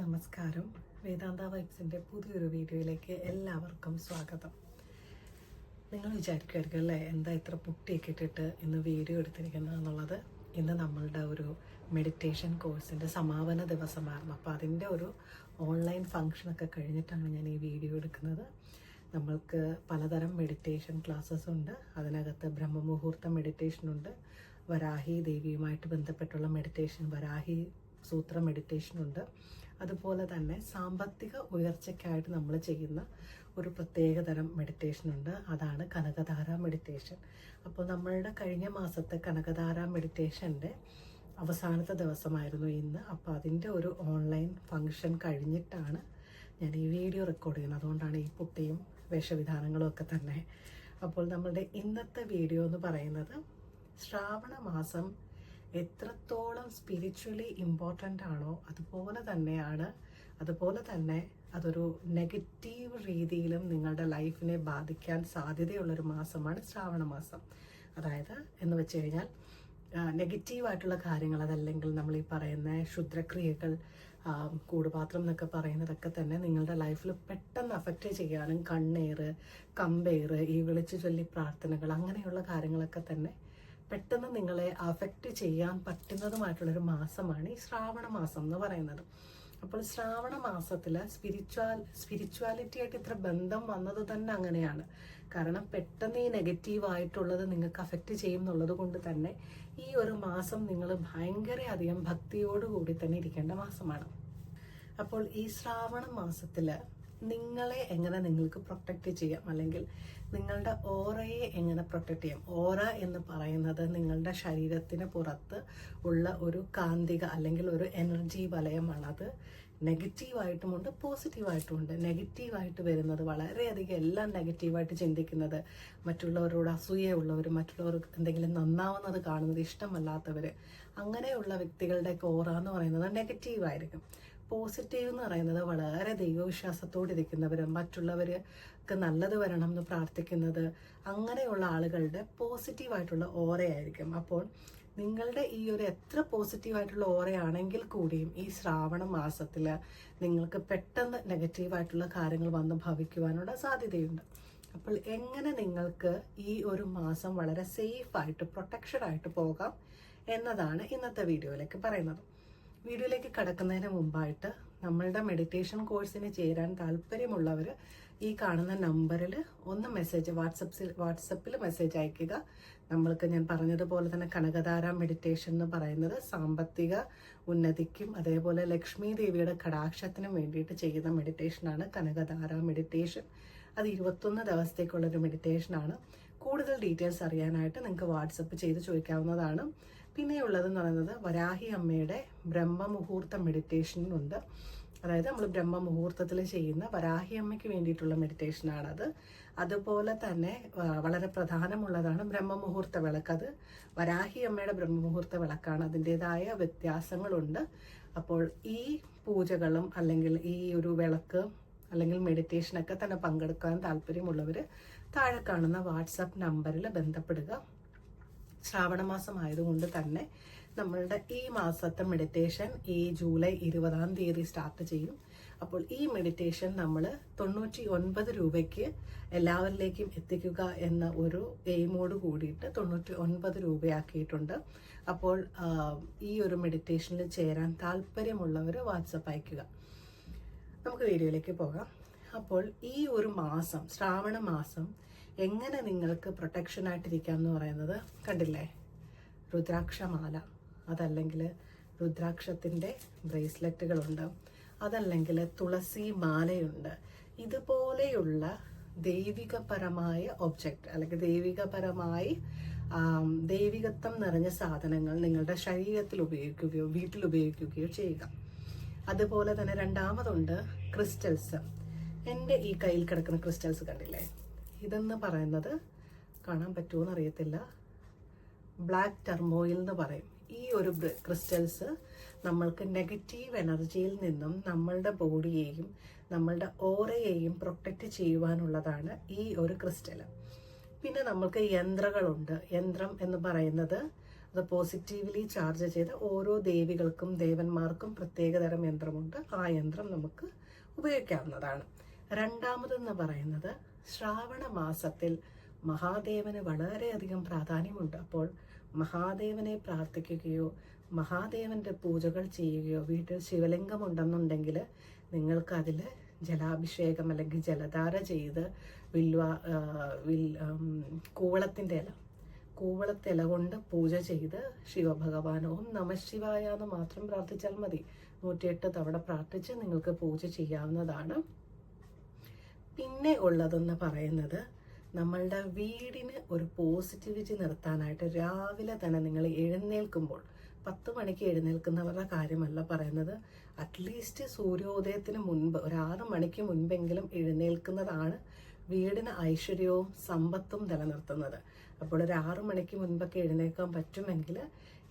നമസ്കാരം. വേദാന്ത വൈബ്സിന്റെ പുതിയൊരു വീഡിയോയിലേക്ക് എല്ലാവർക്കും സ്വാഗതം. നിങ്ങൾ വിചാരിക്കുമായിരിക്കും അല്ലേ എന്താ ഇത്ര പുട്ടിയൊക്കെ ഇട്ടിട്ട് ഇന്ന് വീഡിയോ എടുത്തിരിക്കുന്നത് എന്നുള്ളത്? ഇന്ന് നമ്മളുടെ ഒരു മെഡിറ്റേഷൻ കോഴ്സിന്റെ സമാപന ദിവസമായിരുന്നു. അപ്പോൾ അതിന്റെ ഒരു ഓൺലൈൻ ഫങ്ഷനൊക്കെ കഴിഞ്ഞിട്ടാണ് ഞാൻ ഈ വീഡിയോ എടുക്കുന്നത്. നമ്മൾക്ക് പലതരം മെഡിറ്റേഷൻ ക്ലാസ്സസ് ഉണ്ട്. അതിനകത്ത് ബ്രഹ്മമുഹൂർത്ത മെഡിറ്റേഷൻ ഉണ്ട്. വരാഹി ദേവിയുമായിട്ട് ബന്ധപ്പെട്ടുള്ള മെഡിറ്റേഷൻ വരാഹി സൂത്ര മെഡിറ്റേഷൻ ഉണ്ട്. അതുപോലെ തന്നെ സാമ്പത്തിക ഉയർച്ചയ്ക്കായിട്ട് നമ്മൾ ചെയ്യുന്ന ഒരു പ്രത്യേക തരം മെഡിറ്റേഷൻ ഉണ്ട്. അതാണ് കനകധാര മെഡിറ്റേഷൻ അപ്പോൾ നമ്മളുടെ കഴിഞ്ഞ മാസത്തെ കനകധാര മെഡിറ്റേഷന്റെ അവസാനത്തെ ദിവസമായിരുന്നു ഇന്ന്. അപ്പോൾ അതിന്റെ ഒരു ഓൺലൈൻ ഫങ്ഷൻ കഴിഞ്ഞിട്ടാണ് ഞാൻ ഈ വീഡിയോ റെക്കോർഡ് ചെയ്യുന്നത്. അതുകൊണ്ടാണ് ഈ പുട്ടിയും വേഷവിധാനങ്ങളും ഒക്കെ തന്നെ. അപ്പോൾ നമ്മളുടെ ഇന്നത്തെ വീഡിയോ എന്ന് പറയുന്നത് ശ്രാവണ മാസം എത്രത്തോളം സ്പിരിച്വലി ഇമ്പോർട്ടന്റ് ആണോ അതുപോലെ തന്നെയാണ് അതുപോലെ തന്നെ അതൊരു നെഗറ്റീവ് രീതിയിലും നിങ്ങളുടെ ലൈഫിനെ ബാധിക്കാൻ സാധ്യതയുള്ളൊരു മാസമാണ് ശ്രാവണ മാസം. അതായത് എന്ന് വെച്ച് കഴിഞ്ഞാൽ നെഗറ്റീവായിട്ടുള്ള കാര്യങ്ങൾ അതല്ലെങ്കിൽ നമ്മൾ ഈ പറയുന്ന ക്ഷുദ്രക്രിയകൾ കൂടുപാത്രം എന്നൊക്കെ പറയുന്നതൊക്കെ തന്നെ നിങ്ങളുടെ ലൈഫിൽ പെട്ടെന്ന് അഫക്റ്റ് ചെയ്യാനും കണ്ണേറ് കമ്പേറ് ഈ വിളിച്ചു ചൊല്ലി പ്രാർത്ഥനകൾ അങ്ങനെയുള്ള കാര്യങ്ങളൊക്കെ തന്നെ പെട്ടെന്ന് നിങ്ങളെ അഫക്റ്റ് ചെയ്യാൻ പറ്റുന്നതുമായിട്ടുള്ളൊരു മാസമാണ് ഈ ശ്രാവണ മാസം എന്ന് പറയുന്നത്. അപ്പോൾ ശ്രാവണ മാസത്തിൽ സ്പിരിച്വാൽ സ്പിരിച്വാലിറ്റി ആയിട്ട് ഇത്ര ബന്ധം വന്നത് തന്നെ അങ്ങനെയാണ്. കാരണം പെട്ടെന്ന് ഈ നെഗറ്റീവ് ആയിട്ടുള്ളത് നിങ്ങൾക്ക് അഫക്റ്റ് ചെയ്യും എന്നുള്ളത് കൊണ്ട് തന്നെ ഈ ഒരു മാസം നിങ്ങൾ ഭയങ്കര അധികം ഭക്തിയോടുകൂടി തന്നെ ഇരിക്കേണ്ട മാസമാണ്. അപ്പോൾ ഈ ശ്രാവണ മാസത്തിൽ നിങ്ങളെ എങ്ങനെ നിങ്ങൾക്ക് പ്രൊട്ടക്റ്റ് ചെയ്യാം? അല്ലെങ്കിൽ നിങ്ങളുടെ ഓറയെ എങ്ങനെ പ്രൊട്ടക്റ്റ് ചെയ്യാം? ഓറ എന്ന് പറയുന്നത് നിങ്ങളുടെ ശരീരത്തിന് പുറത്ത് ഉള്ള ഒരു കാന്തിക അല്ലെങ്കിൽ ഒരു എനർജി വലയമാണ്. അത് നെഗറ്റീവായിട്ടുമുണ്ട് പോസിറ്റീവായിട്ടുമുണ്ട് നെഗറ്റീവായിട്ട് വരുന്നത് വളരെയധികം എല്ലാം നെഗറ്റീവായിട്ട് ചിന്തിക്കുന്നത് മറ്റുള്ളവരോട് അസൂയയുള്ളവർ മറ്റുള്ളവർക്ക് എന്തെങ്കിലും നന്നാവുന്നത് കാണുന്നത് ഇഷ്ടമല്ലാത്തവർ അങ്ങനെയുള്ള വ്യക്തികളുടെ ഓറ എന്ന് പറയുന്നത് നെഗറ്റീവായിരിക്കും പോസിറ്റീവ് എന്ന് പറയുന്നത് വളരെ ദൈവവിശ്വാസത്തോടിരിക്കുന്നവർ മറ്റുള്ളവർക്ക് നല്ലത് വരണം എന്ന് പ്രാർത്ഥിക്കുന്നത് അങ്ങനെയുള്ള ആളുകളുടെ പോസിറ്റീവായിട്ടുള്ള ഓറയായിരിക്കും. അപ്പോൾ നിങ്ങളുടെ ഈ ഒരു എത്ര പോസിറ്റീവായിട്ടുള്ള ഓറയാണെങ്കിൽ കൂടിയും ഈ ശ്രാവണ മാസത്തിൽ നിങ്ങൾക്ക് പെട്ടെന്ന് നെഗറ്റീവായിട്ടുള്ള കാര്യങ്ങൾ വന്ന് ഭവിക്കുവാനുള്ള സാധ്യതയുണ്ട്. അപ്പോൾ എങ്ങനെ നിങ്ങൾക്ക് ഈ ഒരു മാസം വളരെ സേഫായിട്ട് പ്രൊട്ടക്ഷനായിട്ട് പോകാം എന്നതാണ് ഇന്നത്തെ വീഡിയോയിലേക്ക് പറയുന്നത്. വീഡിയോയിലേക്ക് കടക്കുന്നതിന് മുമ്പായിട്ട് നമ്മളുടെ മെഡിറ്റേഷൻ കോഴ്സിന് ചേരാൻ താല്പര്യമുള്ളവർ ഈ കാണുന്ന നമ്പറിൽ ഒന്ന് മെസ്സേജ് വാട്സപ്പിൽ വാട്സപ്പിൽ മെസ്സേജ് അയക്കുക നമ്മൾക്ക് ഞാൻ പറഞ്ഞതുപോലെ തന്നെ കനകധാര മെഡിറ്റേഷൻ എന്ന് പറയുന്നത് സാമ്പത്തിക ഉന്നതിക്കും അതേപോലെ ലക്ഷ്മി ദേവിയുടെ കടാക്ഷത്തിനും വേണ്ടിയിട്ട് ചെയ്യുന്ന മെഡിറ്റേഷനാണ് കനകധാര മെഡിറ്റേഷൻ അത് ഇരുപത്തൊന്ന് ദിവസത്തേക്കുള്ളൊരു മെഡിറ്റേഷനാണ് കൂടുതൽ ഡീറ്റെയിൽസ് അറിയാനായിട്ട് നിങ്ങൾക്ക് വാട്സപ്പ് ചെയ്ത് ചോദിക്കാവുന്നതാണ്. പിന്നെയുള്ളതെന്ന് പറയുന്നത് വരാഹി അമ്മയുടെ ബ്രഹ്മമുഹൂർത്ത മെഡിറ്റേഷനുണ്ട് അതായത് നമ്മൾ ബ്രഹ്മമുഹൂർത്തത്തിൽ ചെയ്യുന്ന വരാഹി അമ്മയ്ക്ക് വേണ്ടിയിട്ടുള്ള മെഡിറ്റേഷനാണത് അതുപോലെ തന്നെ വളരെ പ്രധാനമുള്ളതാണ് ബ്രഹ്മമുഹൂർത്ത വിളക്ക്. അത് വരാഹി അമ്മയുടെ ബ്രഹ്മമുഹൂർത്ത വിളക്കാണ്. അതിന്റെതായ വ്യത്യാസങ്ങളുണ്ട്. അപ്പോൾ ഈ പൂജകളും അല്ലെങ്കിൽ ഈ ഒരു വിളക്ക് അല്ലെങ്കിൽ മെഡിറ്റേഷനൊക്കെ തന്നെ പങ്കെടുക്കാൻ താല്പര്യമുള്ളവർ താഴെ കാണുന്ന വാട്സപ്പ് നമ്പറിൽ ബന്ധപ്പെടുക. ശ്രാവണ മാസം ആയതുകൊണ്ട് തന്നെ നമ്മളുടെ ഈ മാസത്തെ മെഡിറ്റേഷൻ ഈ ജൂലൈ ഇരുപതാം തീയതി സ്റ്റാർട്ട് ചെയ്യും. അപ്പോൾ ഈ മെഡിറ്റേഷൻ നമ്മൾ തൊണ്ണൂറ്റി ഒൻപത് രൂപയ്ക്ക് എല്ലാവരിലേക്കും എത്തിക്കുക എന്ന ഒരു എയിമോട് കൂടിയിട്ട് തൊണ്ണൂറ്റി ഒൻപത് രൂപയാക്കിയിട്ടുണ്ട്. അപ്പോൾ ഈ ഒരു മെഡിറ്റേഷനിൽ ചേരാൻ താല്പര്യമുള്ളവർ വാട്സപ്പ് അയക്കുക നമുക്ക് വീഡിയോയിലേക്ക് പോകാം. അപ്പോൾ ഈ ഒരു മാസം ശ്രാവണ മാസം എങ്ങനെ നിങ്ങൾക്ക് പ്രൊട്ടക്ഷൻ ആയിട്ടിരിക്കാം എന്ന് പറയുന്നത് കണ്ടില്ലേ? രുദ്രാക്ഷമാല. അതല്ലെങ്കിൽ രുദ്രാക്ഷത്തിന്റെ ബ്രേസ്ലെറ്റുകളുണ്ട്. അതല്ലെങ്കിൽ തുളസി മാലയുണ്ട്. ഇതുപോലെയുള്ള ദൈവികപരമായ ഒബ്ജക്റ്റ് അല്ലെങ്കിൽ ദൈവികപരമായി ദൈവികത്വം നിറഞ്ഞ സാധനങ്ങൾ നിങ്ങളുടെ ശരീരത്തിൽ ഉപയോഗിക്കുകയോ വീട്ടിൽ ഉപയോഗിക്കുകയോ ചെയ്യുക. അതുപോലെ തന്നെ രണ്ടാമതുണ്ട് ക്രിസ്റ്റൽസ്. എന്റെ ഈ കയ്യിൽ കിടക്കുന്ന ക്രിസ്റ്റൽസ് കണ്ടില്ലേ? ഇതെന്ന് പറയുന്നത് കാണാൻ പറ്റുമോ അറിയത്തില്ല ബ്ലാക്ക് ടെർമോയിൽ എന്ന് പറയും. ഈ ഒരു ക്രിസ്റ്റൽസ് നമ്മൾക്ക് നെഗറ്റീവ് എനർജിയിൽ നിന്നും നമ്മളുടെ ബോഡിയെയും നമ്മളുടെ ഓറയെയും പ്രൊട്ടക്റ്റ് ചെയ്യുവാനുള്ളതാണ് ഈ ഒരു ക്രിസ്റ്റൽ പിന്നെ നമ്മൾക്ക് യന്ത്രങ്ങളുണ്ട്. യന്ത്രം എന്ന് പറയുന്നത് അത് പോസിറ്റീവ്ലി ചാർജ് ചെയ്ത ഓരോ ദേവികൾക്കും ദേവന്മാർക്കും പ്രത്യേകതരം യന്ത്രമുണ്ട്. ആ യന്ത്രം നമുക്ക് ഉപയോഗിക്കാവുന്നതാണ്. രണ്ടാമതെന്ന് പറയുന്നത് ശ്രാവണ മാസത്തിൽ മഹാദേവന് വളരെയധികം പ്രാധാന്യമുണ്ട്. അപ്പോൾ മഹാദേവനെ പ്രാർത്ഥിക്കുകയോ മഹാദേവന്റെ പൂജകൾ ചെയ്യുകയോ വീട്ടിൽ ശിവലിംഗം ഉണ്ടെന്നുണ്ടെങ്കിൽ നിങ്ങൾക്കതിൽ ജലാഭിഷേകം അല്ലെങ്കിൽ ജലധാര ചെയ്ത് വിൽവ ആ, വിൽ കൂവളത്തിന്റെ ഇല കൂവളത്തെ ഇല കൊണ്ട് പൂജ ചെയ്ത് ശിവഭഗവാൻ ഓം നമ ശിവായ എന്ന് മാത്രം പ്രാർത്ഥിച്ചാൽ മതി. നൂറ്റിയെട്ട് തവണ പ്രാർത്ഥിച്ച് നിങ്ങൾക്ക് പൂജ ചെയ്യാവുന്നതാണ്. പിന്നെ ഉള്ളതെന്ന് പറയുന്നത് നമ്മളുടെ വീടിന് ഒരു പോസിറ്റിവിറ്റി നിർത്താനായിട്ട് രാവിലെ തന്നെ നിങ്ങൾ എഴുന്നേൽക്കുമ്പോൾ പത്ത് മണിക്ക് എഴുന്നേൽക്കുന്നവരുടെ കാര്യമല്ല പറയുന്നത്. അറ്റ്ലീസ്റ്റ് സൂര്യോദയത്തിന് മുൻപ് ഒരു ആറ് മണിക്ക് മുൻപെങ്കിലും എഴുന്നേൽക്കുന്നതാണ് വീടിന് ഐശ്വര്യവും സമ്പത്തും നിലനിർത്തുന്നത്. അപ്പോൾ ഒരു ആറ് മണിക്ക് മുൻപൊക്കെ എഴുന്നേൽക്കാൻ പറ്റുമെങ്കിൽ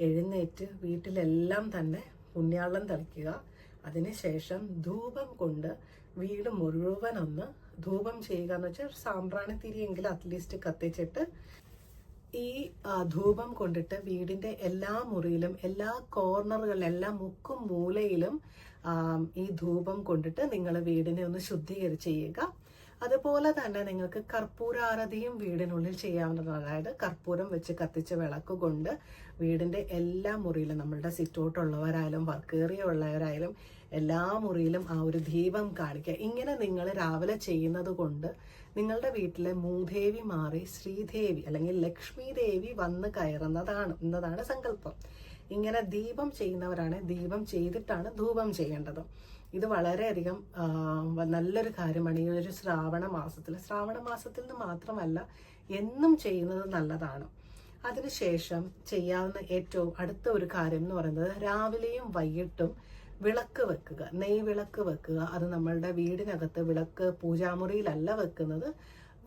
എഴുന്നേറ്റ് വീട്ടിലെല്ലാം തന്നെ പുണ്യാളം തളിക്കുക അതിനുശേഷം ധൂപം കൊണ്ട് വീട് മുഴുവൻ ഒന്ന് ധൂപം ചെയ്യുക എന്ന് വെച്ചാൽ സാമ്പ്രാണി തിരിയെങ്കിലും അറ്റ്ലീസ്റ്റ് കത്തിച്ചിട്ട് ഈ ധൂപം കൊണ്ടിട്ട് വീടിന്റെ എല്ലാ മുറിയിലും എല്ലാ കോർണറുകളിലും എല്ലാ മുക്കും മൂലയിലും ഈ ധൂപം കൊണ്ടിട്ട് നിങ്ങൾ വീടിനെ ഒന്ന് ശുദ്ധീകരിച്ച് ചെയ്യുക. അതുപോലെ തന്നെ നിങ്ങൾക്ക് കർപ്പൂരാരതിയും വീടിനുള്ളിൽ ചെയ്യാവുന്നതാണ്. അതായത് കർപ്പൂരം വെച്ച് കത്തിച്ച വിളക്ക് കൊണ്ട് വീടിന്റെ എല്ലാ മുറിയിലും നമ്മളുടെ സിറ്റൗട്ടുള്ളവരായാലും വർക്ക് ഉള്ളവരായാലും എല്ലാ മുറിയിലും ആ ഒരു ദീപം കാണിക്കുക. ഇങ്ങനെ നിങ്ങൾ രാവിലെ ചെയ്യുന്നത് കൊണ്ട് നിങ്ങളുടെ വീട്ടിലെ മൂദേവി മാറി ശ്രീദേവി അല്ലെങ്കിൽ ലക്ഷ്മി ദേവി വന്ന് കയറുന്നതാണ് എന്നതാണ് സങ്കല്പം. ഇങ്ങനെ ദീപം ചെയ്യുന്നവരാണ് ദീപം ചെയ്തിട്ടാണ് ധൂപം ചെയ്യേണ്ടത്. ഇത് വളരെയധികം നല്ലൊരു കാര്യമാണ് ഈ ഒരു ശ്രാവണ മാസത്തിൽ ശ്രാവണ മാസത്തിൽ നിന്ന് മാത്രമല്ല എന്നും ചെയ്യുന്നത് നല്ലതാണ്. അതിനുശേഷം ചെയ്യാവുന്ന ഏറ്റവും അടുത്ത ഒരു കാര്യം എന്ന് പറയുന്നത് രാവിലെയും വൈകിട്ടും വിളക്ക് വെക്കുക. നെയ് വിളക്ക് വെക്കുക. അത് നമ്മളുടെ വീടിനകത്ത് വിളക്ക് പൂജാമുറിയിലല്ല വെക്കുന്നത്.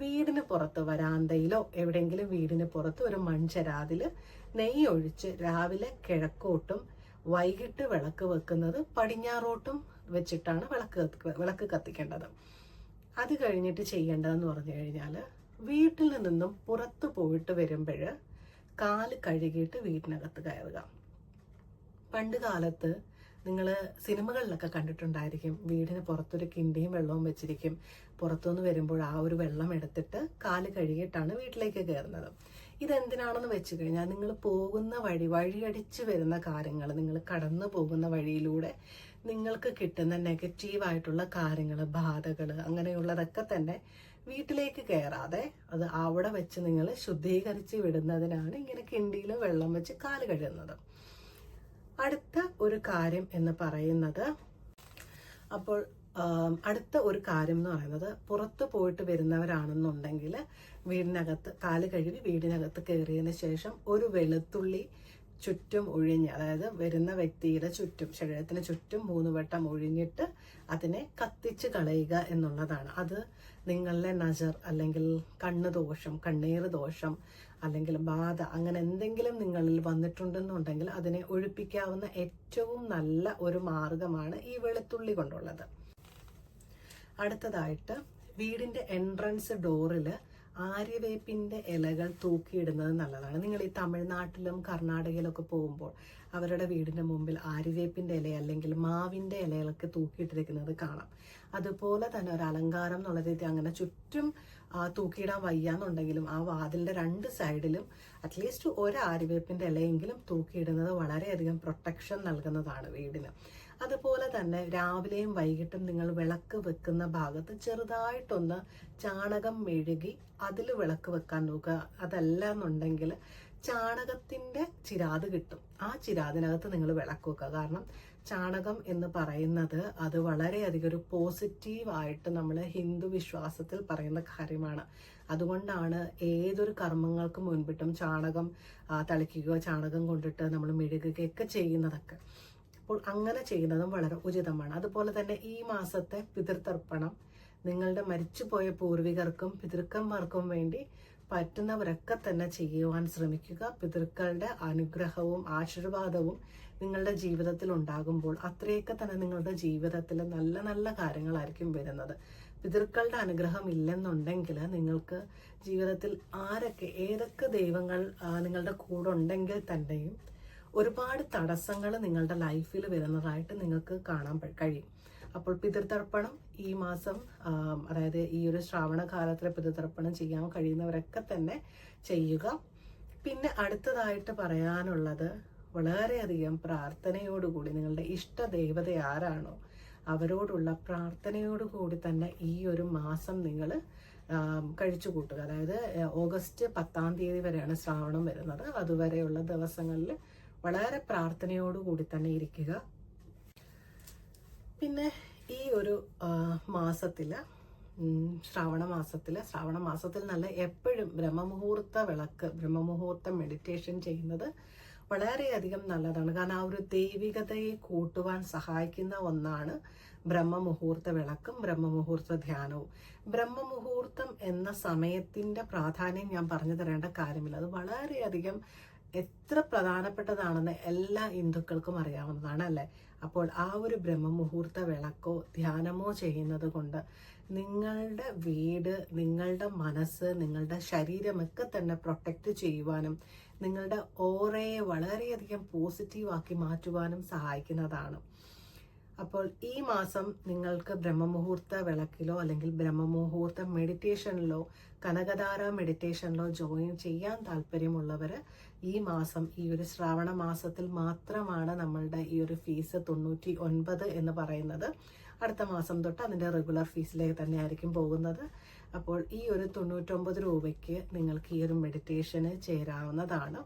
വീടിന് പുറത്ത് വരാന്തയിലോ എവിടെയെങ്കിലും വീടിന് പുറത്ത് ഒരു മൺചരാതിൽ നെയ്യ് ഒഴിച്ച് രാവിലെ കിഴക്കോട്ടും വൈകിട്ട് വിളക്ക് വെക്കുന്നത് പടിഞ്ഞാറോട്ടും വെച്ചിട്ടാണ് വിളക്ക് വിളക്ക് കത്തിക്കേണ്ടത്. അത് കഴിഞ്ഞിട്ട് ചെയ്യേണ്ടതെന്ന് പറഞ്ഞു കഴിഞ്ഞാൽ വീട്ടിൽ നിന്നും പുറത്ത് പോയിട്ട് വരുമ്പോൾ കാൽ കഴുകിയിട്ട് വീട്ടിനകത്ത് കയറുക. പണ്ട് കാലത്ത് നിങ്ങൾ സിനിമകളിലൊക്കെ കണ്ടിട്ടുണ്ടായിരിക്കും. വീടിന് പുറത്തൊരു കിണ്ടിയും വെള്ളവും വെച്ചിരിക്കും. പുറത്തുനിന്ന് വരുമ്പോൾ ആ ഒരു വെള്ളം എടുത്തിട്ട് കാൽ കഴുകിയിട്ടാണ് വീട്ടിലേക്ക് കയറുന്നത്. ഇതെന്തിനാണെന്ന് വെച്ച് കഴിഞ്ഞാൽ നിങ്ങൾ പോകുന്ന വഴി വഴിയടിച്ച് വരുന്ന കാര്യങ്ങൾ നിങ്ങൾ കടന്നു പോകുന്ന വഴിയിലൂടെ നിങ്ങൾക്ക് കിട്ടുന്ന നെഗറ്റീവായിട്ടുള്ള കാര്യങ്ങൾ ബാധകൾ അങ്ങനെയുള്ളതൊക്കെ തന്നെ വീട്ടിലേക്ക് കയറാതെ അത് അവിടെ വെച്ച് നിങ്ങൾ ശുദ്ധീകരിച്ച് വിടുന്നതിനാണ് ഇങ്ങനെ കിണ്ടിയിൽ വെള്ളം വെച്ച് കാൽ കഴുകുന്നത്. അടുത്ത ഒരു കാര്യം എന്ന് പറയുന്നത് അപ്പോൾ അടുത്ത ഒരു കാര്യം എന്ന് പറയുന്നത് പുറത്ത് പോയിട്ട് വരുന്നവരാണെന്നുണ്ടെങ്കിൽ വീടിനകത്ത് കാൽ കഴുകി വീടിനകത്ത് കയറിയതിന് ശേഷം ഒരു വെളുത്തുള്ളി ചുറ്റും ഒഴിഞ്ഞ് അതായത് വരുന്ന വ്യക്തിയുടെ ചുറ്റും ശരീരത്തിന് ചുറ്റും മൂന്ന് വട്ടം ഒഴിഞ്ഞിട്ട് അതിനെ കത്തിച്ച് കളയുക എന്നുള്ളതാണ്. അത് നിങ്ങളുടെ നജർ അല്ലെങ്കിൽ കണ്ണ് ദോഷം കണ്ണീർ ദോഷം അല്ലെങ്കിൽ ബാധ അങ്ങനെ എന്തെങ്കിലും നിങ്ങളിൽ വന്നിട്ടുണ്ടെന്നുണ്ടെങ്കിൽ അതിനെ ഒഴിപ്പിക്കാവുന്ന ഏറ്റവും നല്ല ഒരു മാർഗമാണ് ഈ വെളുത്തുള്ളി കൊണ്ടുള്ളത്. അടുത്തതായിട്ട് വീടിന്റെ എൻട്രൻസ് ഡോറിൽ ആര്യവേപ്പിന്റെ ഇലകൾ തൂക്കിയിടുന്നത് നല്ലതാണ്. നിങ്ങൾ ഈ തമിഴ്നാട്ടിലും കർണാടകയിലൊക്കെ പോകുമ്പോൾ അവരുടെ വീടിന്റെ മുമ്പിൽ ആര്യവേപ്പിന്റെ ഇല അല്ലെങ്കിൽ മാവിന്റെ ഇലകളൊക്കെ തൂക്കിയിട്ടിരിക്കുന്നത് കാണാം. അതുപോലെ തന്നെ ഒരു അലങ്കാരം എന്നുള്ള രീതി അങ്ങനെ ചുറ്റും തൂക്കിയിടാൻ വയ്യാന്നുണ്ടെങ്കിലും ആ വാതിലിന്റെ രണ്ട് സൈഡിലും അറ്റ്ലീസ്റ്റ് ഒരു ആര്യവേപ്പിന്റെ ഇലയെങ്കിലും തൂക്കിയിടുന്നത് വളരെയധികം പ്രൊട്ടക്ഷൻ നൽകുന്നതാണ് വീടിന്. അതുപോലെ തന്നെ രാവിലെയും വൈകിട്ടും നിങ്ങൾ വിളക്ക് വെക്കുന്ന ഭാഗത്ത് ചെറുതായിട്ടൊന്ന് ചാണകം മെഴുകി അതിൽ വിളക്ക് വെക്കാൻ നോക്കുക. അതല്ല എന്നുണ്ടെങ്കിൽ ചാണകത്തിന്റെ ചിരാത് കിട്ടും. ആ ചിരാതിനകത്ത് നിങ്ങൾ വിളക്ക് വെക്കുക. കാരണം ചാണകം എന്ന് പറയുന്നത് അത് വളരെയധികം ഒരു പോസിറ്റീവായിട്ട് നമ്മൾ ഹിന്ദു വിശ്വാസത്തിൽ പറയുന്ന കാര്യമാണ്. അതുകൊണ്ടാണ് ഏതൊരു കർമ്മങ്ങൾക്ക് മുൻപിട്ടും ചാണകം തളിക്കുകയോ ചാണകം കൊണ്ടിട്ട് നമ്മൾ മെഴുകുകയൊക്കെ ചെയ്യുന്നതൊക്കെ. അപ്പോൾ അങ്ങനെ ചെയ്യുന്നതും വളരെ ഉചിതമാണ്. അതുപോലെ തന്നെ ഈ മാസത്തെ പിതൃതർപ്പണം നിങ്ങളുടെ മരിച്ചുപോയ പൂർവികർക്കും പിതൃക്കന്മാർക്കും വേണ്ടി പറ്റുന്നവരൊക്കെ തന്നെ ചെയ്യുവാൻ ശ്രമിക്കുക. പിതൃക്കളുടെ അനുഗ്രഹവും ആശീർവാദവും നിങ്ങളുടെ ജീവിതത്തിൽ ഉണ്ടാകുമ്പോൾ അത്രയൊക്കെ തന്നെ നിങ്ങളുടെ ജീവിതത്തിൽ നല്ല നല്ല കാര്യങ്ങളായിരിക്കും വരുന്നത്. പിതൃക്കളുടെ അനുഗ്രഹം ഇല്ലെന്നുണ്ടെങ്കിൽ നിങ്ങൾക്ക് ജീവിതത്തിൽ ആരൊക്കെ ഏതൊക്കെ ദൈവങ്ങൾ നിങ്ങളുടെ കൂടെ ഉണ്ടെങ്കിൽ തന്നെയും ഒരുപാട് തടസ്സങ്ങൾ നിങ്ങളുടെ ലൈഫിൽ വരുന്നതായിട്ട് നിങ്ങൾക്ക് കാണാൻ കഴിയും. അപ്പോൾ പിതൃതർപ്പണം ഈ മാസം അതായത് ഈ ഒരു ശ്രാവണ കാലത്തിലെ പിതൃതർപ്പണം ചെയ്യാൻ കഴിയുന്നവരൊക്കെ തന്നെ ചെയ്യുക. പിന്നെ അടുത്തതായിട്ട് പറയാനുള്ളത് വളരെയധികം പ്രാർത്ഥനയോടുകൂടി നിങ്ങളുടെ ഇഷ്ട ദേവത ആരാണോ അവരോടുള്ള പ്രാർത്ഥനയോടുകൂടി തന്നെ ഈ ഒരു മാസം നിങ്ങൾ കഴിച്ചു കൂട്ടുക. അതായത് ഓഗസ്റ്റ് പത്താം തീയതി വരെയാണ് ശ്രാവണം വരുന്നത്. അതുവരെയുള്ള ദിവസങ്ങളിൽ വളരെ പ്രാർത്ഥനയോടുകൂടി തന്നെ ഇരിക്കുക. പിന്നെ ഈ ഒരു മാസത്തിൽ ശ്രാവണ മാസത്തിൽ ശ്രാവണ മാസത്തിൽ നല്ല എപ്പോഴും ബ്രഹ്മമുഹൂർത്ത വിളക്ക് ബ്രഹ്മമുഹൂർത്ത മെഡിറ്റേഷൻ ചെയ്യുന്നത് വളരെയധികം നല്ലതാണ്. കാരണം ആ ഒരു ദൈവികതയെ കൂട്ടുവാൻ സഹായിക്കുന്ന ഒന്നാണ് ബ്രഹ്മമുഹൂർത്ത വിളക്കും ബ്രഹ്മമുഹൂർത്ത ധ്യാനവും. ബ്രഹ്മമുഹൂർത്തം എന്ന സമയത്തിന്റെ പ്രാധാന്യം ഞാൻ പറഞ്ഞു തരേണ്ട കാര്യമില്ല. അത് വളരെയധികം എത്ര പ്രധാനപ്പെട്ടതാണെന്ന് എല്ലാ ഹിന്ദുക്കൾക്കും അറിയാവുന്നതാണ് അല്ലേ? അപ്പോൾ ആ ഒരു ബ്രഹ്മമുഹൂർത്ത വിളക്കോ ധ്യാനമോ ചെയ്യുന്നത് കൊണ്ട് നിങ്ങളുടെ വീട് നിങ്ങളുടെ മനസ്സ് നിങ്ങളുടെ ശരീരമൊക്കെ തന്നെ പ്രൊട്ടക്റ്റ് ചെയ്യുവാനും നിങ്ങളുടെ ഓറയെ വളരെയധികം പോസിറ്റീവാക്കി മാറ്റുവാനും സഹായിക്കുന്നതാണ്. അപ്പോൾ ഈ മാസം നിങ്ങൾക്ക് ബ്രഹ്മമുഹൂർത്ത വിളക്കിലോ അല്ലെങ്കിൽ ബ്രഹ്മമുഹൂർത്ത മെഡിറ്റേഷനിലോ കനകധാര മെഡിറ്റേഷനിലോ ജോയിൻ ചെയ്യാൻ താല്പര്യമുള്ളവർ ഈ മാസം ഈ ഒരു ശ്രാവണ മാസത്തിൽ മാത്രമാണ് നമ്മളുടെ ഈ ഒരു ഫീസ് തൊണ്ണൂറ്റി ഒൻപത് എന്ന് പറയുന്നത്. അടുത്ത മാസം തൊട്ട് അതിന്റെ റെഗുലർ ഫീസിലേക്ക് തന്നെ ആയിരിക്കും പോകുന്നത്. അപ്പോൾ ഈ ഒരു തൊണ്ണൂറ്റൊമ്പത് രൂപയ്ക്ക് നിങ്ങൾക്ക് ഈ ഒരു മെഡിറ്റേഷന് ചേരാവുന്നതാണ്.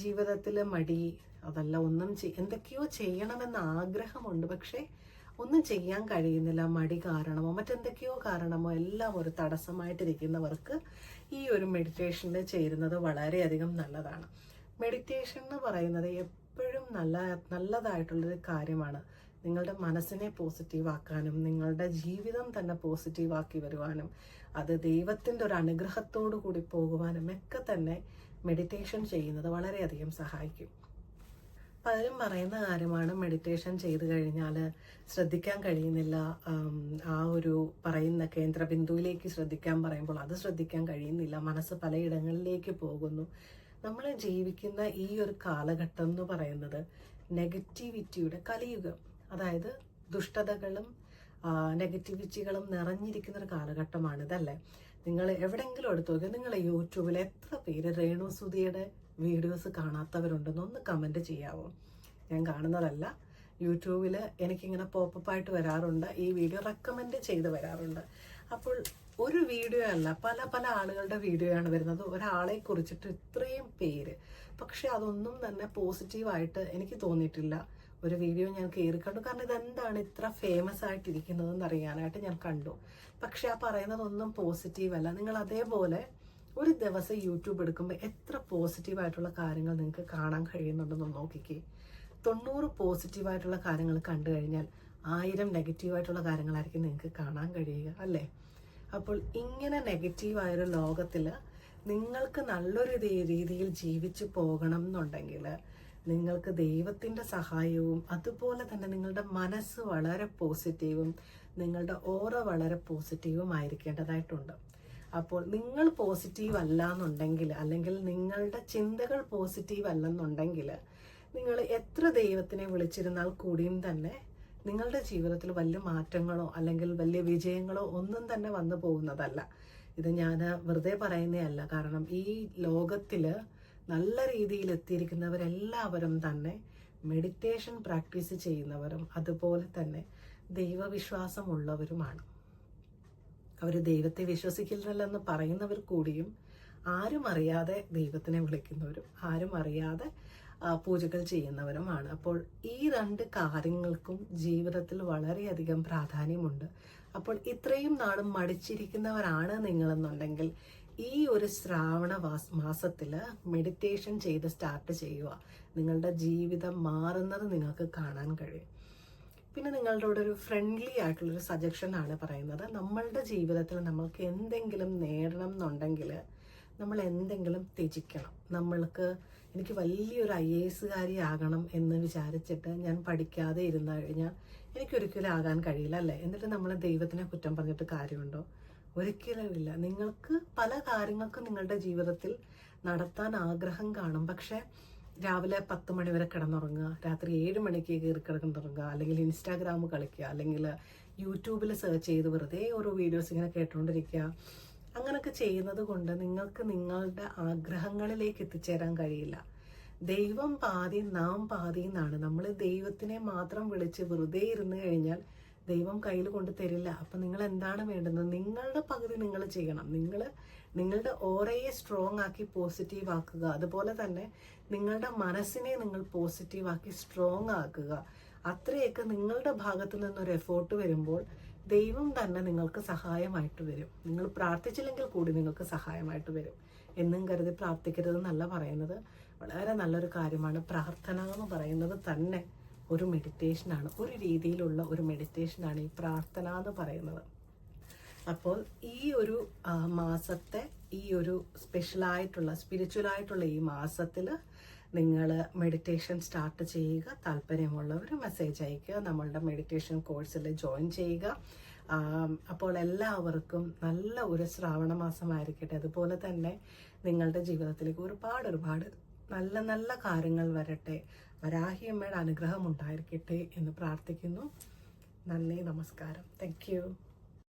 ജീവിതത്തിൽ മടി അതല്ല ഒന്നും എന്തൊക്കെയോ ചെയ്യണമെന്ന് ആഗ്രഹമുണ്ട്. പക്ഷേ ഒന്നും ചെയ്യാൻ കഴിയുന്നില്ല. മടി കാരണമോ മറ്റെന്തൊക്കെയോ കാരണമോ എല്ലാം ഒരു തടസ്സമായിട്ടിരിക്കുന്നവർക്ക് ഈ ഒരു മെഡിറ്റേഷനിൽ ചേരുന്നത് വളരെയധികം നല്ലതാണ്. മെഡിറ്റേഷൻ എന്ന് പറയുന്നത് എപ്പോഴും നല്ല നല്ലതായിട്ടുള്ളൊരു കാര്യമാണ്. നിങ്ങളുടെ മനസ്സിനെ പോസിറ്റീവാക്കാനും നിങ്ങളുടെ ജീവിതം തന്നെ പോസിറ്റീവാക്കി വരുവാനും അത് ദൈവത്തിന്റെ ഒരു അനുഗ്രഹത്തോടു കൂടി പോകുവാനും ഒക്കെ തന്നെ മെഡിറ്റേഷൻ ചെയ്യുന്നത് വളരെയധികം സഹായിക്കും. പലരും പറയുന്ന കാര്യമാണ് മെഡിറ്റേഷൻ ചെയ്തു കഴിഞ്ഞാൽ ശ്രദ്ധിക്കാൻ കഴിയുന്നില്ല. ആ ഒരു പറയുന്ന കേന്ദ്ര ബിന്ദുവിലേക്ക് ശ്രദ്ധിക്കാൻ പറയുമ്പോൾ അത് ശ്രദ്ധിക്കാൻ കഴിയുന്നില്ല. മനസ്സ് പലയിടങ്ങളിലേക്ക് പോകുന്നു. നമ്മൾ ജീവിക്കുന്ന ഈ ഒരു കാലഘട്ടം എന്ന് പറയുന്നത് നെഗറ്റിവിറ്റിയുടെ കലിയുഗം. അതായത് ദുഷ്ടതകളും നെഗറ്റിവിറ്റികളും നിറഞ്ഞിരിക്കുന്ന ഒരു കാലഘട്ടമാണ് ഇതല്ലേ നിങ്ങൾ എവിടെയെങ്കിലും എടുത്തു നോക്കിയാൽ നിങ്ങൾ യൂട്യൂബിൽ എത്ര പേര് രേണു സുധിയുടെ വീഡിയോസ് കാണാത്തവരുണ്ടെന്ന് ഒന്ന് കമന്റ് ചെയ്യാവോ? ഞാൻ കാണുന്നതല്ല. യൂട്യൂബിൽ എനിക്കിങ്ങനെ പോപ്പപ്പായിട്ട് വരാറുണ്ട്. ഈ വീഡിയോ റെക്കമെൻഡ് ചെയ്ത് വരാറുണ്ട്. അപ്പോൾ ഒരു വീഡിയോ അല്ല പല പല ആളുകളുടെ വീഡിയോ ആണ് വരുന്നത്. ഒരാളെ കുറിച്ചിട്ട് ഇത്രയും പേര്. പക്ഷെ അതൊന്നും തന്നെ പോസിറ്റീവായിട്ട് എനിക്ക് തോന്നിയിട്ടില്ല. ഒരു വീഡിയോ ഞാൻ കയറി കണ്ടു. കാരണം ഇതെന്താണ് ഇത്ര ഫേമസ് ആയിട്ടിരിക്കുന്നതെന്ന് അറിയാനായിട്ട് ഞാൻ കണ്ടു. പക്ഷെ ആ പറയുന്നതൊന്നും പോസിറ്റീവല്ല നിങ്ങൾ അതേപോലെ ഒരു ദിവസം യൂട്യൂബ് എടുക്കുമ്പോൾ എത്ര പോസിറ്റീവായിട്ടുള്ള കാര്യങ്ങൾ നിങ്ങൾക്ക് കാണാൻ കഴിയുന്നുണ്ടെന്ന് നോക്കിക്കേ. തൊണ്ണൂറ് പോസിറ്റീവായിട്ടുള്ള കാര്യങ്ങൾ കണ്ടു കഴിഞ്ഞാൽ ആയിരം നെഗറ്റീവായിട്ടുള്ള കാര്യങ്ങളായിരിക്കും നിങ്ങൾക്ക് കാണാൻ കഴിയുക അല്ലേ? അപ്പോൾ ഇങ്ങനെ നെഗറ്റീവായൊരു ലോകത്തിൽ നിങ്ങൾക്ക് നല്ലൊരു രീതിയിൽ ജീവിച്ചു പോകണം എന്നുണ്ടെങ്കിൽ നിങ്ങൾക്ക് ദൈവത്തിന്റെ സഹായവും അതുപോലെ തന്നെ നിങ്ങളുടെ മനസ്സ് വളരെ പോസിറ്റീവും നിങ്ങളുടെ ഓറ വളരെ പോസിറ്റീവും ആയിരിക്കേണ്ടതായിട്ടുണ്ട്. അപ്പോൾ നിങ്ങൾ പോസിറ്റീവ് അല്ല എന്നുണ്ടെങ്കിൽ അല്ലെങ്കിൽ നിങ്ങളുടെ ചിന്തകൾ പോസിറ്റീവ് അല്ലെന്നുണ്ടെങ്കിൽ നിങ്ങൾ എത്ര ദൈവത്തിനെ വിളിച്ചിരുന്നാൽ കൂടിയും തന്നെ നിങ്ങളുടെ ജീവിതത്തിൽ വലിയ മാറ്റങ്ങളോ അല്ലെങ്കിൽ വലിയ വിജയങ്ങളോ ഒന്നും തന്നെ വന്നു പോകുന്നതല്ല. ഇത് ഞാൻ വെറുതെ പറയുന്നതല്ല കാരണം ഈ ലോകത്തിൽ നല്ല രീതിയിൽ എത്തിയിരിക്കുന്നവരെല്ലാവരും തന്നെ മെഡിറ്റേഷൻ പ്രാക്ടീസ് ചെയ്യുന്നവരും അതുപോലെ തന്നെ ദൈവവിശ്വാസമുള്ളവരുമാണ്. അവർ ദൈവത്തെ വിശ്വസിക്കുന്നില്ലെന്ന് പറയുന്നവർ കൂടിയും ആരും അറിയാതെ ദൈവത്തിനെ വിളിക്കുന്നവരും ആരും അറിയാതെ പൂജകൾ ചെയ്യുന്നവരുമാണ്. അപ്പോൾ ഈ രണ്ട് കാര്യങ്ങൾക്കും ജീവിതത്തിൽ വളരെയധികം പ്രാധാന്യമുണ്ട്. അപ്പോൾ ഇത്രയും നാളും മടിച്ചിരിക്കുന്നവരാണ് നിങ്ങളെന്നുണ്ടെങ്കിൽ ഈ ഒരു ശ്രാവണ മാസത്തിൽ മെഡിറ്റേഷൻ ചെയ്ത് സ്റ്റാർട്ട് ചെയ്യുക. നിങ്ങളുടെ ജീവിതം മാറുന്നത് നിങ്ങൾക്ക് കാണാൻ കഴിയും. പിന്നെ നിങ്ങളുടെ ഒരു ഫ്രണ്ട്ലി ആയിട്ടുള്ളൊരു ആണ് പറയുന്നത്. നമ്മളുടെ ജീവിതത്തിൽ നമ്മൾക്ക് എന്തെങ്കിലും നേടണം എന്നുണ്ടെങ്കിൽ നമ്മൾ എന്തെങ്കിലും ത്യജിക്കണം. നമ്മൾക്ക് എനിക്ക് വലിയൊരു ഐ എ എസുകാരി ആകണം എന്ന് വിചാരിച്ചിട്ട് ഞാൻ പഠിക്കാതെ ഇരുന്നു കഴിഞ്ഞാൽ എനിക്കൊരിക്കലും ആകാൻ കഴിയില്ല അല്ലേ? എന്നിട്ട് നമ്മൾ ദൈവത്തിനെ കുറ്റം പറഞ്ഞിട്ട് കാര്യമുണ്ടോ? ഒരിക്കലും ഇല്ല. നിങ്ങൾക്ക് പല കാര്യങ്ങൾക്കും നിങ്ങളുടെ ജീവിതത്തിൽ നടത്താൻ ആഗ്രഹം കാണും. പക്ഷെ രാവിലെ പത്ത് മണി വരെ കിടന്നുറങ്ങുക രാത്രി ഏഴ് മണിക്ക് കയറി കിടന്നുറങ്ങുക അല്ലെങ്കിൽ ഇൻസ്റ്റാഗ്രാം കളിക്കുക അല്ലെങ്കിൽ യൂട്യൂബിൽ സെർച്ച് ചെയ്ത് വെറുതെ ഓരോ വീഡിയോസ് ഇങ്ങനെ കേട്ടുകൊണ്ടിരിക്കുക അങ്ങനൊക്കെ ചെയ്യുന്നത് കൊണ്ട് നിങ്ങൾക്ക് നിങ്ങളുടെ ആഗ്രഹങ്ങളിലേക്ക് എത്തിച്ചേരാൻ കഴിയില്ല. ദൈവം പാതി നാം പാതി എന്നാണ്. നമ്മൾ ദൈവത്തിനെ മാത്രം വിളിച്ച് വെറുതെ ഇരുന്ന് കഴിഞ്ഞാൽ ദൈവം കയ്യിൽ കൊണ്ട് തരില്ല. അപ്പൊ നിങ്ങൾ എന്താണ് വേണ്ടത് നിങ്ങളുടെ പകുതി നിങ്ങൾ ചെയ്യണം. നിങ്ങൾ നിങ്ങളുടെ ഓറയെ സ്ട്രോങ് ആക്കി പോസിറ്റീവ് ആക്കുക. അതുപോലെ തന്നെ നിങ്ങളുടെ മനസ്സിനെ നിങ്ങൾ പോസിറ്റീവ് ആക്കി സ്ട്രോങ് ആക്കുക. അത്രയൊക്കെ നിങ്ങളുടെ ഭാഗത്തു നിന്നൊരു എഫേർട്ട് വരുമ്പോൾ ദൈവം തന്നെ നിങ്ങൾക്ക് സഹായമായിട്ട് വരും. നിങ്ങൾ പ്രാർത്ഥിച്ചില്ലെങ്കിൽ കൂടി നിങ്ങൾക്ക് സഹായമായിട്ട് വരും. എന്നും കരുതി പ്രാർത്ഥിക്കരുതെന്നല്ല പറയുന്നത്. വളരെ നല്ലൊരു കാര്യമാണ് പ്രാർത്ഥന എന്ന് പറയുന്നത് തന്നെ. ഒരു മെഡിറ്റേഷനാണ് ഒരു രീതിയിലുള്ള ഒരു മെഡിറ്റേഷനാണ് ഈ പ്രാർത്ഥന എന്ന് പറയുന്നത്. അപ്പോൾ ഈ ഒരു മാസത്തെ ഈ ഒരു സ്പെഷ്യലായിട്ടുള്ള സ്പിരിച്വലായിട്ടുള്ള ഈ മാസത്തിൽ നിങ്ങൾ മെഡിറ്റേഷൻ സ്റ്റാർട്ട് ചെയ്യുക. താല്പര്യമുള്ളവർ മെസ്സേജ് അയക്കുക നമ്മളുടെ മെഡിറ്റേഷൻ കോഴ്സിൽ ജോയിൻ ചെയ്യുക. അപ്പോൾ എല്ലാവർക്കും നല്ല ഒരു ശ്രാവണ മാസമായിരിക്കട്ടെ. അതുപോലെ തന്നെ നിങ്ങളുടെ ജീവിതത്തിലേക്ക് ഒരുപാട് ഒരുപാട് നല്ല നല്ല കാര്യങ്ങൾ വരട്ടെ. വരാഹിയമ്മയുടെ അനുഗ്രഹം ഉണ്ടായിരിക്കട്ടെ എന്ന് പ്രാർത്ഥിക്കുന്നു. നന്ദി നമസ്കാരം. താങ്ക്